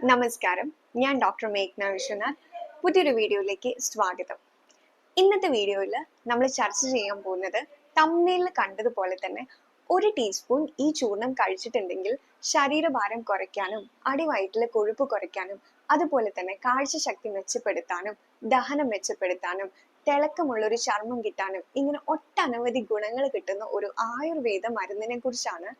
നമസ്കാരം. ഞാൻ ഡോക്ടർ മേഘ്ന വിശ്വനാഥ്. പുതിയൊരു വീഡിയോയിലേക്ക് സ്വാഗതം. ഇന്നത്തെ വീഡിയോയിൽ നമ്മൾ ചർച്ച ചെയ്യാൻ പോകുന്നത് തമ്മിലിൽ കണ്ടതുപോലെ തന്നെ ഒരു ടീസ്പൂൺ ഈ ചൂർണം കഴിച്ചിട്ടുണ്ടെങ്കിൽ ശരീരഭാരം കുറയ്ക്കാനും അടിവയറ്റിലെ കൊഴുപ്പ് കുറയ്ക്കാനും അതുപോലെ തന്നെ കാഴ്ചശക്തി മെച്ചപ്പെടുത്താനും ദഹനം മെച്ചപ്പെടുത്താനും തിളക്കമുള്ള ഒരു ചർമ്മം കിട്ടാനും ഇങ്ങനെ ഒട്ടനവധി ഗുണങ്ങൾ കിട്ടുന്ന ഒരു ആയുർവേദ മരുന്നിനെ കുറിച്ചാണ്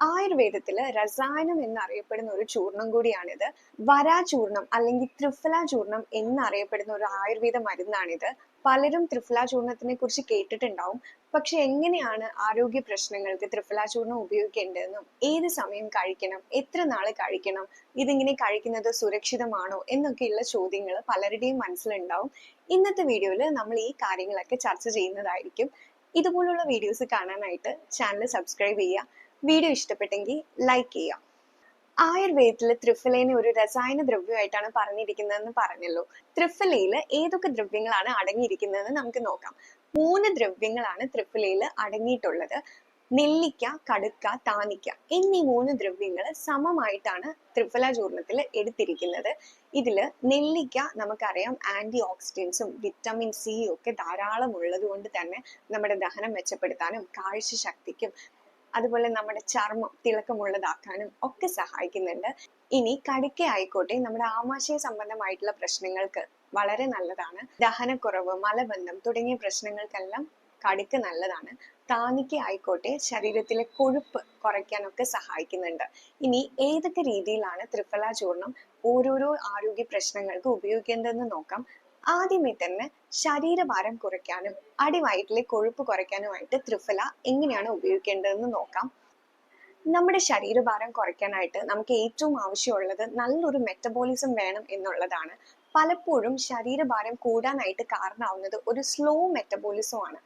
ആയുർവേദത്തിൽ രസായനം എന്നറിയപ്പെടുന്ന ഒരു ചൂർണം കൂടിയാണിത്. വരാ ചൂർണം അല്ലെങ്കിൽ ത്രിഫല ചൂർണം എന്നറിയപ്പെടുന്ന ഒരു ആയുർവേദ മരുന്നാണിത്. പലരും ത്രിഫല ചൂർണത്തിനെ കുറിച്ച് കേട്ടിട്ടുണ്ടാവും. പക്ഷെ എങ്ങനെയാണ് ആരോഗ്യ പ്രശ്നങ്ങൾക്ക് ത്രിഫല ചൂർണം ഉപയോഗിക്കേണ്ടതെന്നും ഏത് സമയം കഴിക്കണം എത്ര നാൾ കഴിക്കണം ഇതിങ്ങനെ കഴിക്കുന്നത് സുരക്ഷിതമാണോ എന്നൊക്കെയുള്ള ചോദ്യങ്ങൾ പലരുടെയും മനസ്സിലുണ്ടാവും. ഇന്നത്തെ വീഡിയോയിൽ നമ്മൾ ഈ കാര്യങ്ങളൊക്കെ ചർച്ച ചെയ്യുന്നതായിരിക്കും. ഇതുപോലുള്ള വീഡിയോസ് കാണാനായിട്ട് ചാനൽ സബ്സ്ക്രൈബ് ചെയ്യുക. വീഡിയോ ഇഷ്ടപ്പെട്ടെങ്കിൽ ലൈക്ക് ചെയ്യാം. ആയുർവേദത്തിൽ ത്രിഫലേനെ ഒരു രസായന ദ്രവ്യമായിട്ടാണ് പറഞ്ഞിരിക്കുന്നതെന്ന് പറഞ്ഞല്ലോ. ത്രിഫലയിൽ ഏതൊക്കെ ദ്രവ്യങ്ങളാണ് അടങ്ങിയിരിക്കുന്നതെന്ന് നമുക്ക് നോക്കാം. മൂന്ന് ദ്രവ്യങ്ങളാണ് ത്രിഫലയിൽ അടങ്ങിയിട്ടുള്ളത്. നെല്ലിക്ക കടുക്ക താനിക്ക എന്നീ മൂന്ന് ദ്രവ്യങ്ങൾ സമമായിട്ടാണ് ത്രിഫല ചൂർണത്തിൽ എടുത്തിരിക്കുന്നത്. ഇതിൽ നെല്ലിക്ക നമുക്കറിയാം ആന്റി ഓക്സിഡൻസും വിറ്റമിൻ സിയും ഒക്കെ ധാരാളം ഉള്ളത് കൊണ്ട് തന്നെ നമ്മുടെ ദഹനം മെച്ചപ്പെടുത്താനും കാഴ്ച ശക്തിക്കും അതുപോലെ നമ്മുടെ ചർമ്മം തിളക്കമുള്ളതാക്കാനും ഒക്കെ സഹായിക്കുന്നുണ്ട്. ഇനി കടുക്ക ആയിക്കോട്ടെ നമ്മുടെ ആമാശയ സംബന്ധമായിട്ടുള്ള പ്രശ്നങ്ങൾക്ക് വളരെ നല്ലതാണ്. ദഹനക്കുറവ് മലബന്ധം തുടങ്ങിയ പ്രശ്നങ്ങൾക്കെല്ലാം കടുക്ക് നല്ലതാണ്. താനിക്ക ആയിക്കോട്ടെ ശരീരത്തിലെ കൊഴുപ്പ് കുറയ്ക്കാനൊക്കെ സഹായിക്കുന്നുണ്ട്. ഇനി ഏതൊക്കെ രീതിയിലാണ് ത്രിഫല ചൂർണം ഓരോരോ ആരോഗ്യ പ്രശ്നങ്ങൾക്ക് ഉപയോഗിക്കേണ്ടതെന്ന് നോക്കാം. ആദ്യമേ തന്നെ ശരീരഭാരം കുറയ്ക്കാനും അടിവയറ്റിലെ കൊഴുപ്പ് കുറയ്ക്കാനുമായിട്ട് ത്രിഫല എങ്ങനെയാണ് ഉപയോഗിക്കേണ്ടതെന്ന് നോക്കാം. നമ്മുടെ ശരീരഭാരം കുറയ്ക്കാനായിട്ട് നമുക്ക് ഏറ്റവും ആവശ്യമുള്ളത് നല്ലൊരു മെറ്റബോളിസം വേണം എന്നുള്ളതാണ്. പലപ്പോഴും ശരീരഭാരം കൂടാനായിട്ട് കാരണമാവുന്നത് ഒരു സ്ലോ മെറ്റബോളിസം ആണ്.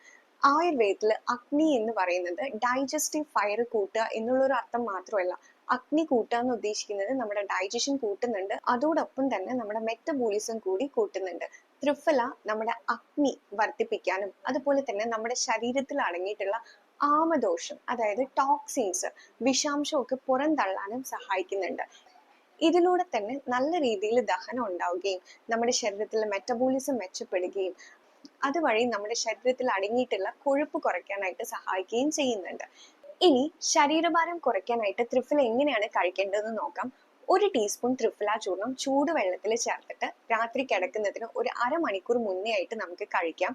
ആയുർവേദത്തിൽ അഗ്നി എന്ന് പറയുന്നത് ഡൈജസ്റ്റീവ് ഫയർ കൂട്ടുക എന്നുള്ള ഒരു അർത്ഥം മാത്രമല്ല. അഗ്നി കൂട്ടുക എന്ന് ഉദ്ദേശിക്കുന്നത് നമ്മുടെ ഡൈജഷൻ കൂട്ടുന്നുണ്ട്. അതോടൊപ്പം തന്നെ നമ്മുടെ മെറ്റബോളിസം കൂടി കൂട്ടുന്നുണ്ട്. ത്രിഫല നമ്മുടെ അഗ്നി വർദ്ധിപ്പിക്കാനും അതുപോലെ തന്നെ നമ്മുടെ ശരീരത്തിൽ അടങ്ങിയിട്ടുള്ള ആമദോഷം അതായത് ടോക്സിൻസ് വിഷാംശമൊക്കെ പുറന്തള്ളാനും സഹായിക്കുന്നുണ്ട്. ഇതിലൂടെ തന്നെ നല്ല രീതിയിൽ ദഹനം ഉണ്ടാവുകയും നമ്മുടെ ശരീരത്തിലെ മെറ്റബോളിസം മെച്ചപ്പെടുകയും അതുവഴി നമ്മുടെ ശരീരത്തിൽ അടങ്ങിയിട്ടുള്ള കൊഴുപ്പ് കുറയ്ക്കാനായിട്ട് സഹായിക്കുകയും ചെയ്യുന്നുണ്ട്. ഇനി ശരീരഭാരം കുറയ്ക്കാനായിട്ട് ത്രിഫല എങ്ങനെയാണ് കഴിക്കേണ്ടതെന്ന് നോക്കാം. ഒരു ടീസ്പൂൺ ത്രിഫല ചൂർണം ചൂടുവെള്ളത്തിൽ ചേർത്തിട്ട് രാത്രി കിടക്കുന്നതിന് ഒരു അരമണിക്കൂർ മുന്നേ ആയിട്ട് നമുക്ക് കഴിക്കാം.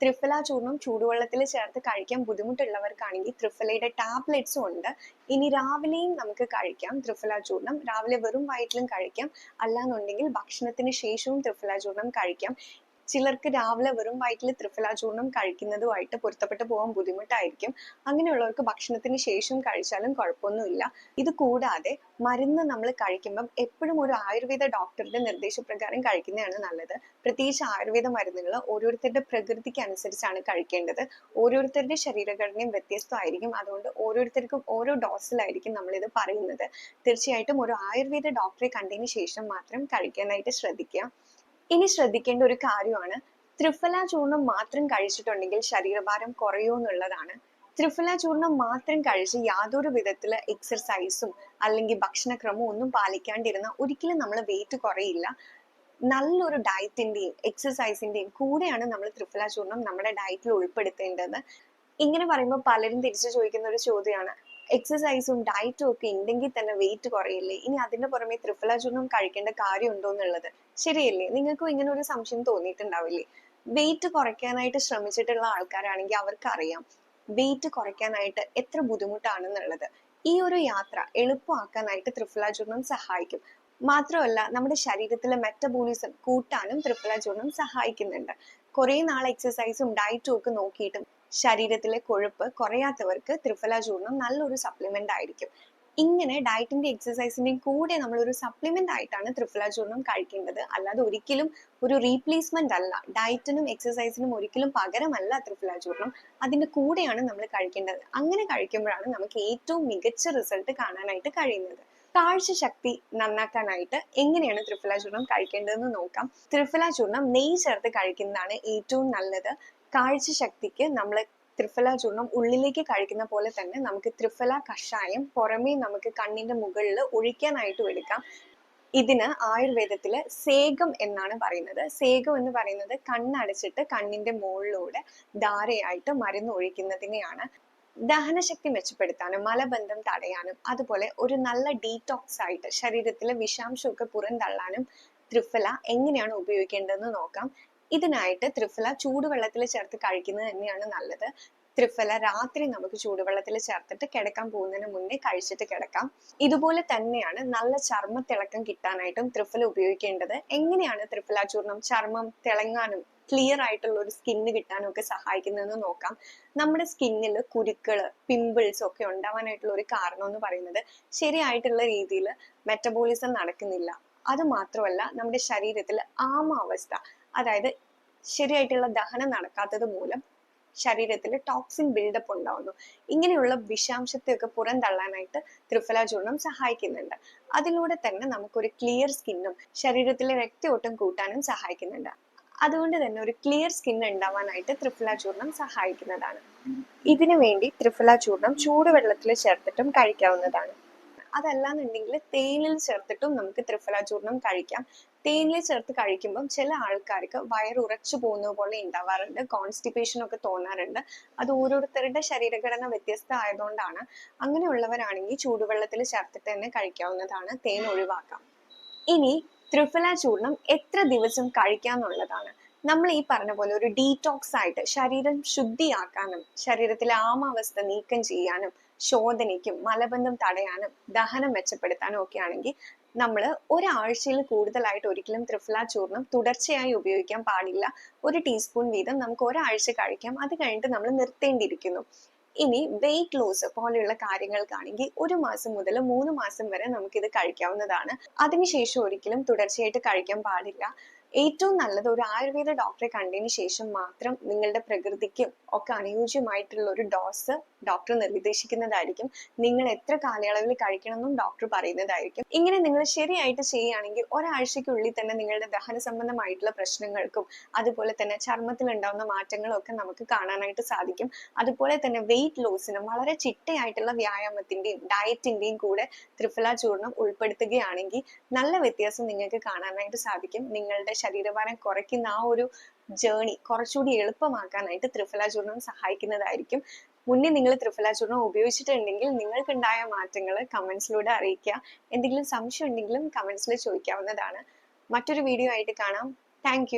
ത്രിഫല ചൂർണം ചൂടുവെള്ളത്തിൽ ചേർത്ത് കഴിക്കാൻ ബുദ്ധിമുട്ടുള്ളവർക്കാണെങ്കിൽ ത്രിഫലയുടെ ടാബ്ലറ്റ്സും ഉണ്ട്. ഇനി രാവിലെയും നമുക്ക് കഴിക്കാം ത്രിഫല ചൂർണം രാവിലെ വെറും വയറ്റിലും കഴിക്കാം. അല്ലാന്നുണ്ടെങ്കിൽ ഭക്ഷണത്തിന് ശേഷവും ത്രിഫല ചൂർണം കഴിക്കാം. ചിലർക്ക് രാവിലെ വെറും വയറ്റിൽ ത്രിഫല ചൂർണം കഴിക്കുന്നതുമായിട്ട് പൊരുത്തപ്പെട്ടു പോകാൻ ബുദ്ധിമുട്ടായിരിക്കും. അങ്ങനെയുള്ളവർക്ക് ഭക്ഷണത്തിന് ശേഷം കഴിച്ചാലും കുഴപ്പമൊന്നുമില്ല. ഇത് കൂടാതെ മരുന്ന് നമ്മൾ കഴിക്കുമ്പം എപ്പോഴും ഒരു ആയുർവേദ ഡോക്ടറുടെ നിർദ്ദേശപ്രകാരം കഴിക്കുന്നതാണ് നല്ലത്. പ്രത്യേകിച്ച് ആയുർവേദ മരുന്നുകൾ ഓരോരുത്തരുടെ പ്രകൃതിക്ക് അനുസരിച്ചാണ് കഴിക്കേണ്ടത്. ഓരോരുത്തരുടെ ശരീരഘടനയും വ്യത്യസ്തമായിരിക്കും. അതുകൊണ്ട് ഓരോരുത്തർക്കും ഓരോ ഡോസിലായിരിക്കും നമ്മൾ ഇത് പറയുന്നത്. തീർച്ചയായിട്ടും ഒരു ആയുർവേദ ഡോക്ടറെ കണ്ടതിന് ശേഷം മാത്രം കഴിക്കാനായിട്ട് ശ്രദ്ധിക്കുക. ഇനി ശ്രദ്ധിക്കേണ്ട ഒരു കാര്യമാണ്. ത്രിഫല ചൂർണം മാത്രം കഴിച്ചിട്ടുണ്ടെങ്കിൽ ശരീരഭാരം കുറയുമെന്നുള്ളതാണ് ത്രിഫല ചൂർണം മാത്രം കഴിച്ച് യാതൊരു വിധത്തിൽ എക്സർസൈസും അല്ലെങ്കിൽ ഭക്ഷണക്രമവും ഒന്നും പാലിക്കാണ്ടിരുന്ന ഒരിക്കലും നമ്മൾ വെയിറ്റ് കുറയില്ല. നല്ലൊരു ഡയറ്റിന്റെയും എക്സസൈസിന്റെയും കൂടെയാണ് നമ്മൾ ത്രിഫല ചൂർണം നമ്മുടെ ഡയറ്റിൽ ഉൾപ്പെടുത്തേണ്ടത്. ഇങ്ങനെ പറയുമ്പോൾ പലരും തിരിച്ചു ചോദിക്കുന്ന ഒരു ചോദ്യമാണ് എക്സസൈസും ഡയറ്റും ഒക്കെ ഉണ്ടെങ്കിൽ തന്നെ വെയിറ്റ് കുറയില്ലേ? ഇനി അതിന്റെ പുറമെ ത്രിഫല ചൂർണം കഴിക്കേണ്ട കാര്യമുണ്ടോ എന്നുള്ളത്. ശരിയല്ലേ? നിങ്ങൾക്കും ഇങ്ങനെ ഒരു സംശയം തോന്നിയിട്ടുണ്ടാവില്ലേ? വെയിറ്റ് കുറയ്ക്കാനായിട്ട് ശ്രമിച്ചിട്ടുള്ള ആൾക്കാരാണെങ്കിൽ അവർക്കറിയാം. വെയിറ്റ് കുറയ്ക്കാനായിട്ട് എത്ര ബുദ്ധിമുട്ടാണെന്നുള്ളത്. ഈ ഒരു യാത്ര എളുപ്പമാക്കാനായിട്ട് ത്രിഫല ചൂർണം സഹായിക്കും. മാത്രമല്ല നമ്മുടെ ശരീരത്തിലെ മെറ്റബോളിസം കൂട്ടാനും ത്രിഫല ചൂർണം സഹായിക്കുന്നുണ്ട്. കുറെ നാൾ എക്സസൈസും ഡയറ്റും ഒക്കെ നോക്കിയിട്ടും ശരീരത്തിലെ കൊഴുപ്പ് കുറയാത്തവർക്ക് ത്രിഫല ചൂർണം നല്ലൊരു സപ്ലിമെന്റ് ആയിരിക്കും. ഇങ്ങനെ ഡയറ്റിന്റെ എക്സസൈസിന്റെയും കൂടെ നമ്മൾ ഒരു സപ്ലിമെന്റ് ആയിട്ടാണ് ത്രിഫല ചൂർണം കഴിക്കേണ്ടത്. അല്ലാതെ ഒരിക്കലും ഒരു റീപ്ലേസ്മെന്റ് അല്ല. ഡയറ്റിനും എക്സസൈസിനും ഒരിക്കലും പകരമല്ല ത്രിഫല ചൂർണം അതിന്റെ കൂടെയാണ് നമ്മൾ കഴിക്കേണ്ടത്. അങ്ങനെ കഴിക്കുമ്പോഴാണ് നമുക്ക് ഏറ്റവും മികച്ച റിസൾട്ട് കാണാനായിട്ട് കഴിയുന്നത്. കാഴ്ച ശക്തി നന്നാക്കാനായിട്ട് എങ്ങനെയാണ് ത്രിഫല ചൂർണം കഴിക്കേണ്ടതെന്ന് നോക്കാം. ത്രിഫല ചൂർണം നെയ്യ് ചേർത്ത് കഴിക്കുന്നതാണ് ഏറ്റവും നല്ലത്. കാഴ്ച ശക്തിക്ക് നമ്മൾ ത്രിഫല ചൂർണം ഉള്ളിലേക്ക് കഴിക്കുന്ന പോലെ തന്നെ നമുക്ക് ത്രിഫല കഷായം പുറമേ നമുക്ക് കണ്ണിന്റെ മുകളിൽ ഒഴിക്കാനായിട്ടും എടുക്കാം. ഇതിന് ആയുർവേദത്തിൽ സേകം എന്നാണ് പറയുന്നത്. സേകം എന്ന് പറയുന്നത് കണ്ണടച്ചിട്ട് കണ്ണിന്റെ മുകളിലൂടെ ധാരയായിട്ട് മരുന്ന് ഒഴിക്കുന്നതിനെയാണ്. ദഹനശക്തി മെച്ചപ്പെടുത്താനും മലബന്ധം തടയാനും അതുപോലെ ഒരു നല്ല ഡീടോക്സ് ആയിട്ട് ശരീരത്തിലെ വിഷാംശമൊക്കെ പുറന്തള്ളാനും ത്രിഫല എങ്ങനെയാണ് ഉപയോഗിക്കേണ്ടതെന്ന് നോക്കാം. ഇതിനായിട്ട് ത്രിഫല ചൂടുവെള്ളത്തിൽ ചേർത്ത് കഴിക്കുന്നത് തന്നെയാണ് നല്ലത്. ത്രിഫല രാത്രി നമുക്ക് ചൂടുവെള്ളത്തിൽ ചേർത്തിട്ട് കിടക്കാൻ പോകുന്നതിന് മുന്നേ കഴിച്ചിട്ട് കിടക്കാം. ഇതുപോലെ തന്നെയാണ് നല്ല ചർമ്മ തിളക്കം കിട്ടാനായിട്ടും ത്രിഫല ഉപയോഗിക്കേണ്ടത്. എങ്ങനെയാണ് ത്രിഫല ചൂർണം ചർമ്മം തിളങ്ങാനും ക്ലിയർ ആയിട്ടുള്ള ഒരു സ്കിന്ന് കിട്ടാനും ഒക്കെ സഹായിക്കുന്നതെന്ന് നോക്കാം. നമ്മുടെ സ്കിന്നിൽ കുരുക്കൾ പിമ്പിൾസ് ഒക്കെ ഉണ്ടാവാനായിട്ടുള്ള ഒരു കാരണം എന്ന് പറയുന്നത് ശരിയായിട്ടുള്ള രീതിയിൽ മെറ്റബോളിസം നടക്കുന്നില്ല. അത് മാത്രമല്ല നമ്മുടെ ശരീരത്തിൽ ആമാവസ്ഥ അതായത് ശരിയായിട്ടുള്ള ദഹനം നടക്കാത്തത് മൂലം ശരീരത്തിൽ ടോക്സിൻ ബിൽഡപ്പ് ഉണ്ടാവുന്നു. ഇങ്ങനെയുള്ള വിഷാംശത്തെയൊക്കെ പുറന്തള്ളാനായിട്ട് ത്രിഫല ചൂർണം സഹായിക്കുന്നുണ്ട്. അതിലൂടെ തന്നെ നമുക്കൊരു ക്ലിയർ സ്കിന്നും ശരീരത്തിലെ രക്തയോട്ടം കൂട്ടാനും സഹായിക്കുന്നുണ്ട്. അതുകൊണ്ട് തന്നെ ഒരു ക്ലിയർ സ്കിൻ ഉണ്ടാവാനായിട്ട് ത്രിഫല ചൂർണം സഹായിക്കുന്നതാണ്. ഇതിനു വേണ്ടി ത്രിഫല ചൂർണം ചൂടുവെള്ളത്തിൽ ചേർത്തിട്ടും കഴിക്കാവുന്നതാണ്. അതല്ലാന്നുണ്ടെങ്കിൽ തേനിൽ ചേർത്തിട്ടും നമുക്ക് ത്രിഫല ചൂർണം കഴിക്കാം. തേനിൽ ചേർത്ത് കഴിക്കുമ്പം ചില ആൾക്കാർക്ക് വയർ ഉറച്ചു പോകുന്നത് പോലെ ഉണ്ടാവാറുണ്ട് കോൺസ്റ്റിപ്പേഷൻ ഒക്കെ തോന്നാറുണ്ട്. അത് ഓരോരുത്തരുടെ ശരീരഘടന വ്യത്യസ്ത ആയതുകൊണ്ടാണ് അങ്ങനെയുള്ളവരാണെങ്കിൽ ചൂടുവെള്ളത്തിൽ ചേർത്തിട്ട് തന്നെ കഴിക്കാവുന്നതാണ് തേൻ ഒഴിവാക്കാം ഇനി ത്രിഫല ചൂർണം എത്ര ദിവസം കഴിക്കാന്നുള്ളതാണ്. നമ്മൾ ഈ പറഞ്ഞ പോലെ ഒരു ഡീടോക്സ് ആയിട്ട് ശരീരം ശുദ്ധിയാക്കാനും ശരീരത്തിലെ ആമാവസ്ഥ നീക്കം ചെയ്യാനും ശോധനയ്ക്കും മലബന്ധം തടയാനും ദഹനം മെച്ചപ്പെടുത്താനും ഒക്കെ ആണെങ്കിൽ നമ്മൾ ഒരാഴ്ചയിൽ കൂടുതലായിട്ട് ഒരിക്കലും ത്രിഫല ചൂർണം തുടർച്ചയായി ഉപയോഗിക്കാൻ പാടില്ല. ഒരു ടീസ്പൂൺ വീതം നമുക്ക് ഒരാഴ്ച കഴിക്കാം. അത് കഴിഞ്ഞിട്ട് നമ്മൾ നിർത്തേണ്ടിയിരിക്കുന്നു. ഇനി വെയിറ്റ് ലോസ് പോലെയുള്ള കാര്യങ്ങൾക്കാണെങ്കിൽ ഒരു മാസം മുതൽ മൂന്ന് മാസം വരെ നമുക്കിത് കഴിക്കാവുന്നതാണ്. അതിനുശേഷം ഒരിക്കലും തുടർച്ചയായിട്ട് കഴിക്കാൻ പാടില്ല. ഏറ്റവും നല്ലത് ഒരു ആയുർവേദ ഡോക്ടറെ കണ്ടതിന് ശേഷം മാത്രം നിങ്ങളുടെ പ്രകൃതിക്കും ഒക്കെ അനുയോജ്യമായിട്ടുള്ള ഒരു ഡോസ് ഡോക്ടർ നിർദ്ദേശിക്കുന്നതായിരിക്കും. നിങ്ങൾ എത്ര കാലയളവിൽ കഴിക്കണമെന്നും ഡോക്ടർ പറയുന്നതായിരിക്കും. ഇങ്ങനെ നിങ്ങൾ ശരിയായിട്ട് ചെയ്യുകയാണെങ്കിൽ ഒരാഴ്ചയ്ക്കുള്ളിൽ തന്നെ നിങ്ങളുടെ ദഹന സംബന്ധമായിട്ടുള്ള പ്രശ്നങ്ങൾക്കും അതുപോലെ തന്നെ ചർമ്മത്തിൽ ഉണ്ടാകുന്ന മാറ്റങ്ങളും ഒക്കെ നമുക്ക് കാണാനായിട്ട് സാധിക്കും. അതുപോലെ തന്നെ വെയിറ്റ് ലോസിനും വളരെ ചിട്ടയായിട്ടുള്ള വ്യായാമത്തിന്റെയും ഡയറ്റിന്റെയും കൂടെ ത്രിഫല ചൂർണം ഉൾപ്പെടുത്തുകയാണെങ്കിൽ നല്ല വ്യത്യാസം നിങ്ങൾക്ക് കാണാനായിട്ട് സാധിക്കും. നിങ്ങളുടെ ശരീരഭാരം കുറയ്ക്കുന്ന ആ ഒരു ജേണി കുറച്ചുകൂടി എളുപ്പമാക്കാനായിട്ട് ത്രിഫല ചൂർണം സഹായിക്കുന്നതായിരിക്കും. മുന്നേ നിങ്ങൾ ത്രിഫല ചൂർണം ഉപയോഗിച്ചിട്ടുണ്ടെങ്കിൽ നിങ്ങൾക്കുണ്ടായ മാറ്റങ്ങൾ കമൻസിലൂടെ അറിയിക്കുക. എന്തെങ്കിലും സംശയം ഉണ്ടെങ്കിലും കമൻസിൽ ചോദിക്കാവുന്നതാണ്. മറ്റൊരു വീഡിയോ ആയിട്ട് കാണാം. താങ്ക്